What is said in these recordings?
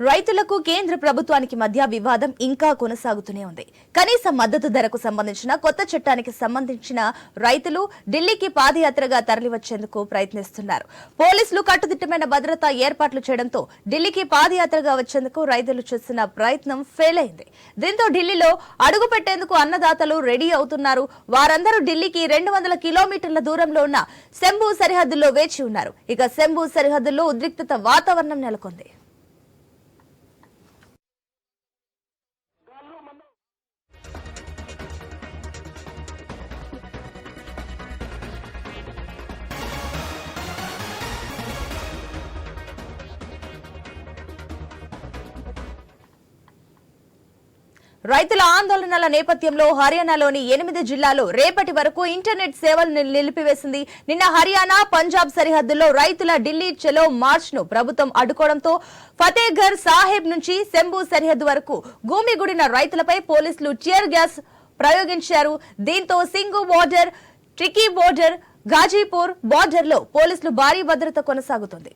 రైతులకు కేంద్ర ప్రభుత్వానికి మధ్య వివాదం ఇంకా కొనసాగుతూనే ఉంది. కనీస మద్దతు ధరకు సంబంధించిన కొత్త చట్టానికి సంబంధించిన రైతులు ఢిల్లీకి పాదయాత్రగా తరలివచ్చేందుకు ప్రయత్నిస్తున్నారు. పోలీసులు కట్టుదిట్టమైన భద్రతా ఏర్పాట్లు చేయడంతో ఢిల్లీకి పాదయాత్రగా వచ్చేందుకు రైతులు చేసిన ప్రయత్నం ఫెయిల్ అయింది దీంతో ఢిల్లీలో అడుగు పెట్టేందుకు అన్నదాతలు రెడీ అవుతున్నారు. వారందరూ ఢిల్లీకి రెండు వందల కిలోమీటర్ల దూరంలో ఉన్న శంభు సరిహద్దుల్లో వేచి ఉన్నారు. ఇక శంభు సరిహద్దుల్లో ఉద్రిక్తత వాతావరణం నెలకొంది. రైతుల ఆందోళనల నేపథ్యంలో హర్యానాలోని ఎనిమిది జిల్లాలో రేపటి వరకు ఇంటర్నెట్ సేవలు నిలిపివేసింది. నిన్న హర్యానా పంజాబ్ సరిహద్దుల్లో రైతుల ఢిల్లీ చెలో మార్చ్ను ప్రభుత్వం అడ్డుకోవడంతో ఫతేఘర్ సాహెబ్ నుంచి శంభు సరిహద్దు వరకు గుమిగుడిన రైతులపై పోలీసులు టియర్ గ్యాస్ ప్రయోగించారు. దీంతో సింగు బోర్డర్ ట్రికీ బోర్డర్ గాజీపూర్ బోర్డర్లో పోలీసులు భారీ భద్రత కొనసాగుతుంది.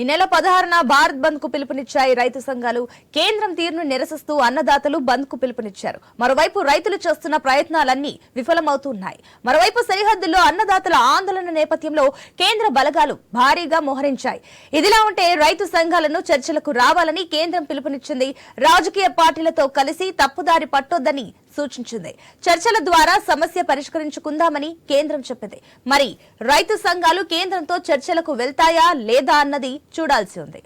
ఈ నెల పదహారున భారత్ బంద్కు పిలుపునిచ్చాయి రైతు సంఘాలు. కేంద్రం తీరును నిరసిస్తూ అన్నదాతలు బంద్కు పిలుపునిచ్చారు. మరోవైపు రైతులు చేస్తున్న ప్రయత్నాలన్నీ విఫలమవుతున్నాయి. మరోవైపు సరిహద్దుల్లో అన్నదాతల ఆందోళన నేపథ్యంలో కేంద్ర బలగాలు భారీగా మోహరించాయి. ఇదిలా ఉంటే రైతు సంఘాలను చర్చలకు రావాలని కేంద్రం పిలుపునిచ్చింది. రాజకీయ పార్టీలతో కలిసి తప్పుదారి పట్టొద్దని సూచించింది. చర్చల ద్వారా సమస్య పరిష్కరించుకుందామని కేంద్రం చెప్పింది. మరి రైతు సంఘాలు కేంద్రంతో చర్చలకు వెళ్తాయా లేదా అన్నది చూడాల్సి ఉంది.